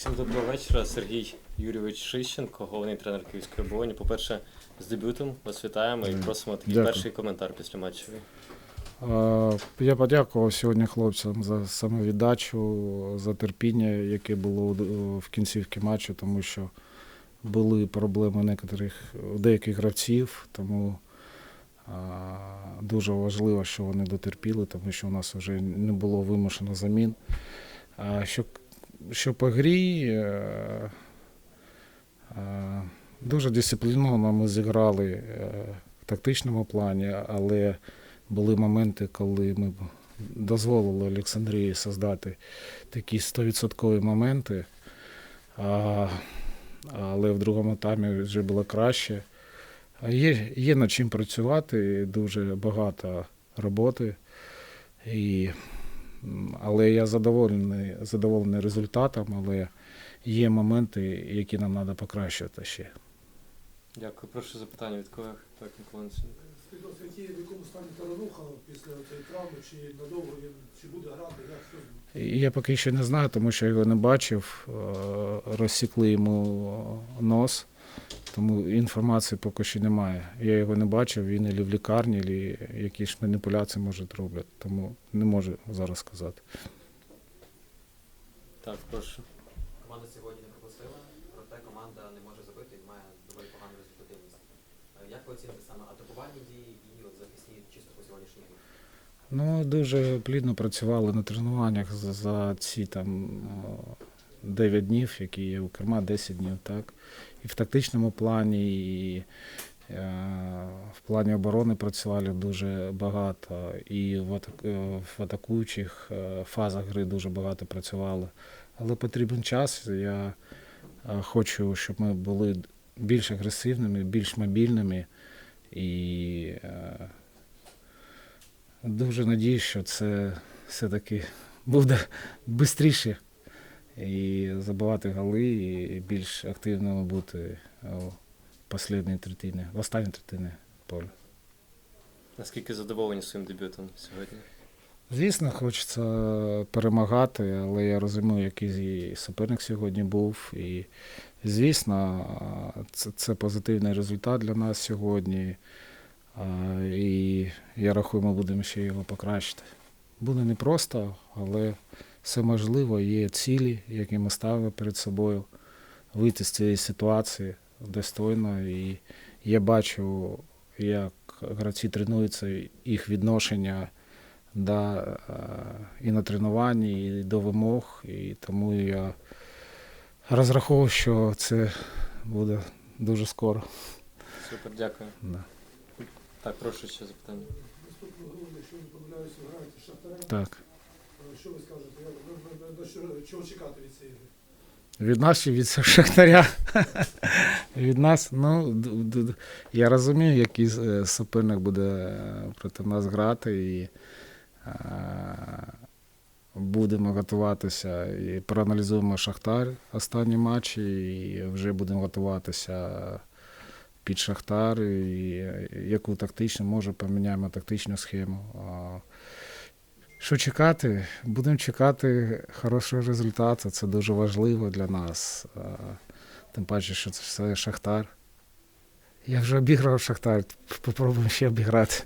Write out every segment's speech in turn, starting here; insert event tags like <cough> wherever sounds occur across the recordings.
Всім доброго вечора. Сергій Юрійович Шищенко, головний тренер Київської оболоні. По-перше, з дебютом вас вітаємо і просимо такий Дякую. перший коментар після матчу. Е, Я подякував сьогодні хлопцям за самовіддачу, за терпіння, яке було в кінцівці матчу, тому що були проблеми некоторих, деяких гравців, тому е, дуже важливо, що вони дотерпіли, тому що у нас вже не було вимушено замін. Що, що по грі, е, е, дуже дисципліновано ми зіграли е, в тактичному плані, але були моменти, коли ми дозволили Олександрії создати такі 100% моменти. Але в другому таймі вже було краще. Є, є над чим працювати, дуже багато роботи. І, але я задоволений, задоволений результатом, але є моменти, які нам треба покращувати ще. Дякую. Прошу запитання від колег. Так, Микола Несенко. Скажіть, будь ласка, які- в якому стані Тарануха після цієї травми, чи надовго він чи буде грати, як що з ним? І Я поки що не знаю, тому що його не бачив. Е, Розсікли йому нос, тому інформації поки що немає. Я його не бачив, він і в лікарні, і якісь маніпуляції може роблять, тому не можу зараз сказати. Так, прошу. Команда сьогодні не пропустила, проте команда не може забити і має доволі погану результативність. Е, Як ви оціните саме атакувальні дії і от захисні чисто по сьогоднішній грі? Ну, дуже плідно працювали на тренуваннях за, за ці там о, 9 днів, які є у керма, 10 днів, так. І в тактичному плані, і е, в плані оборони працювали дуже багато, і в, е, атакуючих е, фазах гри дуже багато працювали. Але потрібен час. Я хочу, щоб ми були більш агресивними, більш мобільними і. Дуже надіюсь, що це все-таки буде швидше і забивати голи, і більш активними бути у останній третині, в останній третині поля. Наскільки задоволені своїм дебютом сьогодні? Звісно, хочеться перемагати, але я розумію, який суперник сьогодні був. І, звісно, це, це позитивний результат для нас сьогодні. І я рахую, ми будемо ще його покращити. Буде непросто, але все можливо. Є цілі, які ми ставимо перед собою, вийти з цієї ситуації достойно. І я бачу, як гравці тренуються, їх відношення да, е, і на тренуванні, і до вимог. І тому я розраховую, що це буде дуже скоро. Супер, дякую. Да. Так, прошу ще запитання. Так. Е, Що ви скажете? Чого чекати від цієї? Від нас чи від Шахтаря? <laughs> від нас, ну, я розумію, який е, суперник буде е, проти нас грати, і е, будемо готуватися і проаналізуємо Шахтар останні матчі, і вже будемо готуватися під Шахтар, і яку тактичну, може поміняємо тактичну схему. Що чекати? Будемо чекати хорошого результату. Це дуже важливо для нас. Тим паче, що це все Шахтар. Я вже обіграв Шахтар, попробуємо ще обіграти.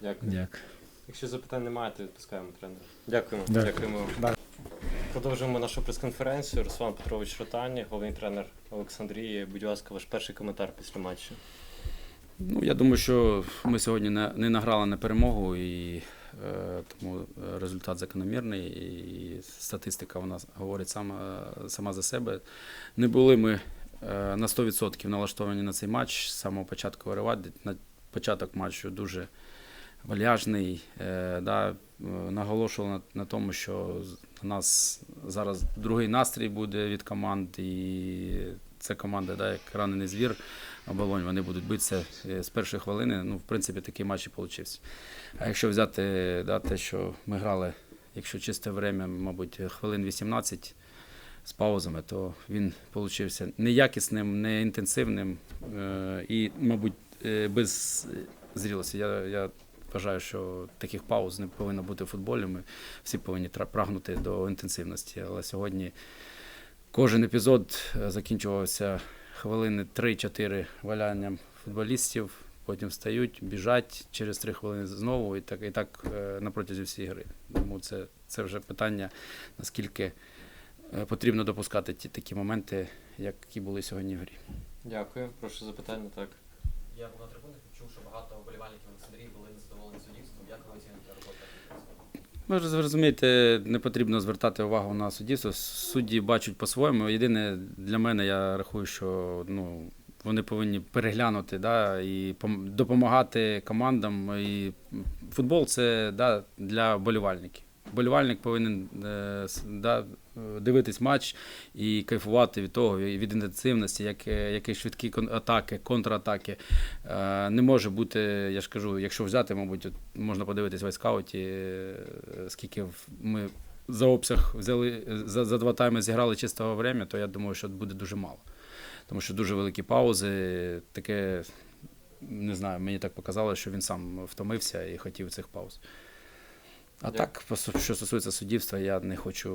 Дякую. Дякую. Якщо запитань немає, то відпускаємо тренера. Дякуємо. Дякую. Дякуємо. Продовжуємо нашу прес-конференцію. Руслан Петрович Ротані, головний тренер Олександрії. Будь ласка, ваш перший коментар після матчу. Ну, я думаю, що ми сьогодні не, награли на перемогу, і е, тому результат закономірний, і статистика вона говорить сама, сама за себе. Не були ми е, на 100% налаштовані на цей матч з самого початку виривати. На початок матчу дуже вальяжний. Е, да, наголошували на, на тому, що у нас зараз другий настрій буде від команд, і це команда, да, як ранений звір. Оболонь, вони будуть битися е, з першої хвилини. Ну, в принципі, такий матч і вийшов. А якщо взяти да, те, що ми грали, якщо чисте время, мабуть, хвилин 18 з паузами, то він получився неякісним, неінтенсивним е, і, мабуть, е, без зрілості. Я, я вважаю, що таких пауз не повинно бути в футболі. Ми всі повинні прагнути до інтенсивності. Але сьогодні кожен епізод закінчувався хвилини 3-4 валянням футболістів. Потім встають, біжать через 3 хвилини знову, і так, і так е, на протязі всієї гри. Тому це, це вже питання, наскільки е, потрібно допускати ті такі моменти, які були сьогодні в грі. Дякую. Прошу запитання. Так. Я був на трибунах і чув, що багато вболівальників Олександрії були незадоволені суддівством. Як ви оціните? Ви ж розумієте, не потрібно звертати увагу на суддівство. Судді бачать по-своєму. Єдине для мене, я рахую, що ну, вони повинні переглянути да, і пом- допомагати командам. І футбол це да, для болівальників. Болівальник повинен е, да, дивитись матч і кайфувати від того, від інтенсивності, як, е, які швидкі атаки, контратаки. Е, Не може бути, я ж кажу, якщо взяти, мабуть, можна подивитись в айскауті, е, скільки ми за обсяг взяли, за, за два тайми зіграли чистого время, то я думаю, що буде дуже мало. Тому що дуже великі паузи, таке, не знаю, мені так показало, що він сам втомився і хотів цих пауз. А Дякую. так, що стосується суддівства, я не хочу.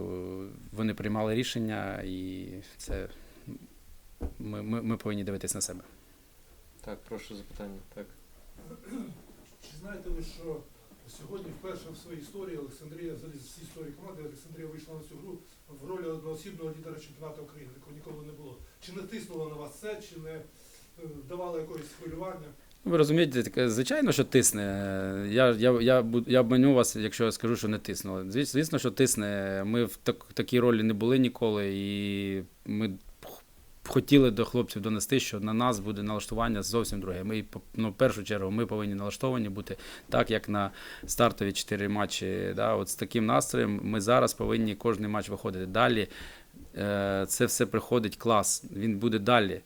Вони приймали рішення, і це ми, ми, ми повинні дивитись на себе. Так, прошу запитання. Так. Чи знаєте ви, що сьогодні вперше в своїй історії Олександрія, взагалі з історії команди, Олександрія вийшла на цю гру в ролі одноосібного лідера чемпіонату України, такого ніколи не було. Чи не тиснуло на вас це, чи не е, давало якогось хвилювання? Ви розумієте, таке, звичайно, що тисне. Я, я, я, я обманю вас, якщо я скажу, що не тиснуло. Звіс- Звісно, що тисне. Ми в так, такій ролі не були ніколи, і ми хотіли до хлопців донести, що на нас буде налаштування зовсім друге. Ми, ну, в першу чергу, ми повинні налаштовані бути так, як на стартові чотири матчі. Да? От з таким настроєм ми зараз повинні кожен матч виходити. Далі е, це все приходить клас, він буде далі.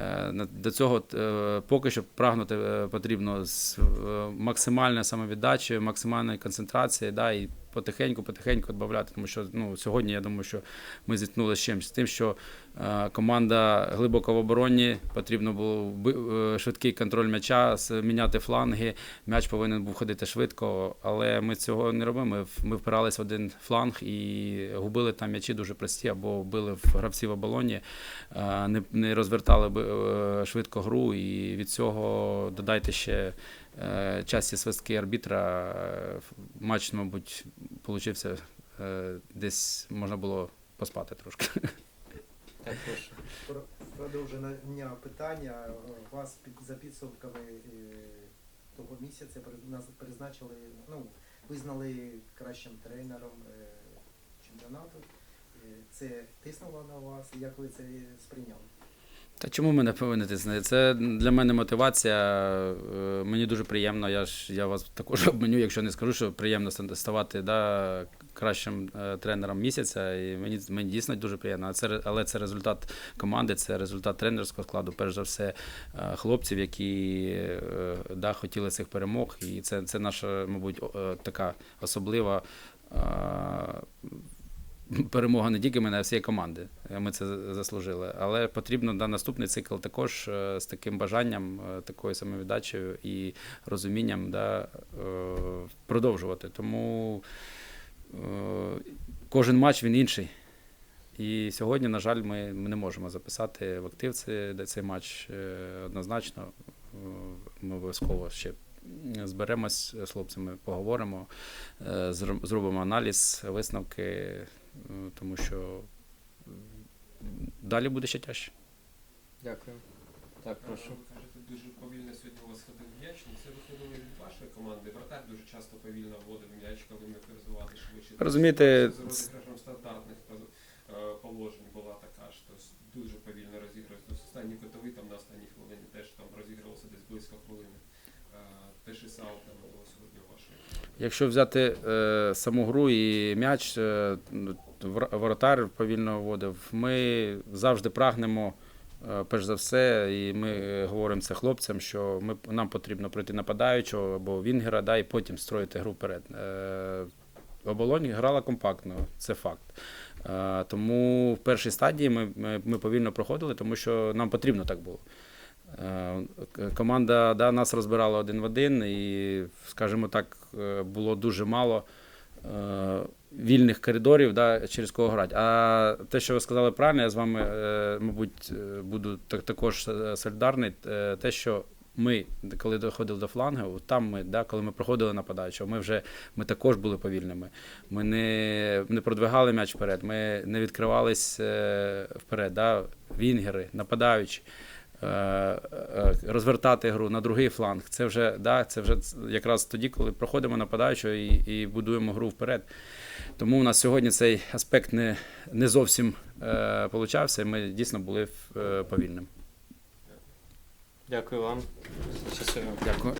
Е, До цього е, поки що прагнути е, потрібно з максимальної самовіддачі, максимальної концентрації. да, і потихеньку, потихеньку додати. Тому що ну, сьогодні я думаю, що ми зіткнулися з чимось з тим, що е, команда глибоко в обороні, потрібно було е, швидкий контроль м'яча, міняти фланги. М'яч повинен був ходити швидко, але ми цього не робимо. Ми, ми впирались в один фланг і губили там м'ячі дуже прості, або били в гравців в оболоні, е, не, не розвертали е, швидко гру, і від цього додайте ще часті свистки арбітра. Е, Матч, мабуть, получився е, десь можна було поспати трошки. Так, прошу. Продовження питання. Е, Вас під, за підсумками е, того місяця нас призначили, ну, визнали кращим тренером е, чемпіонату. Е, Це тиснуло на вас? Як ви це сприйняли? Та чому мене повинні тиснути? Це для мене мотивація. е, Мені дуже приємно. Я ж я вас також <laughs> обменю, якщо не скажу, що приємно ставати да, кращим е, тренером місяця. І мені, мені дійсно дуже приємно. Це, але це результат команди, це результат тренерського складу. Перш за все, е, хлопців, які да, хотіли цих перемог. І це, це наша, мабуть, така особлива. Перемога не тільки мене, а всієї команди. Е, Ми це заслужили. Але потрібно на наступний цикл також е, з таким бажанням, е, такою самовіддачею і розумінням да, продовжувати. Тому кожен матч він інший. І сьогодні, на жаль, ми, не можемо записати в актив цей, цей матч однозначно. Ми обов'язково ще зберемось з хлопцями, поговоримо, зробимо аналіз, висновки, тому що далі буде ще тяжче. Дякую. Так, прошу. Ви кажете, дуже повільно сьогодні у вас ходив м'яч. Ну, це виходило від вашої команди. Вратар дуже часто повільно вводив м'яч, коли міг розвивати швидше. Розумієте, З розіграшем стандартних е, положень була така ж. Тобто дуже повільно розігрувався. Тобто останній котовий там на останній хвилині теж там розігрувався десь близько хвилини. Е. Якщо взяти е, саму гру і м'яч, е, воротар повільно вводив, ми завжди прагнемо. е, Перш за все, і ми е, говоримо це хлопцям, що ми, нам потрібно пройти нападаючого або Вінгера, да, і потім строїти гру вперед. Е, Оболонь грала компактно, це факт. Е, Тому в першій стадії ми, ми, ми повільно проходили, тому що нам потрібно так було. Е, Команда да, нас розбирала один в один, і, скажімо так, е, було дуже мало е, вільних коридорів, да, через кого грати. А те, що ви сказали правильно, я з вами, мабуть, буду так, також солідарний. Те, що ми, коли доходили до флангу, там ми, да, коли ми проходили нападаючого, ми вже ми також були повільними. Ми не, не продвигали м'яч вперед, ми не відкривались вперед, да, вінгери, нападаючі. Е, е, розвертати гру на другий фланг. Це вже, да, це вже якраз тоді, коли проходимо нападаючого і, і будуємо гру вперед. Тому у нас сьогодні цей аспект не, не зовсім е, получався, і ми дійсно були е, повільними. Дякую вам. Щасливо. Дякую.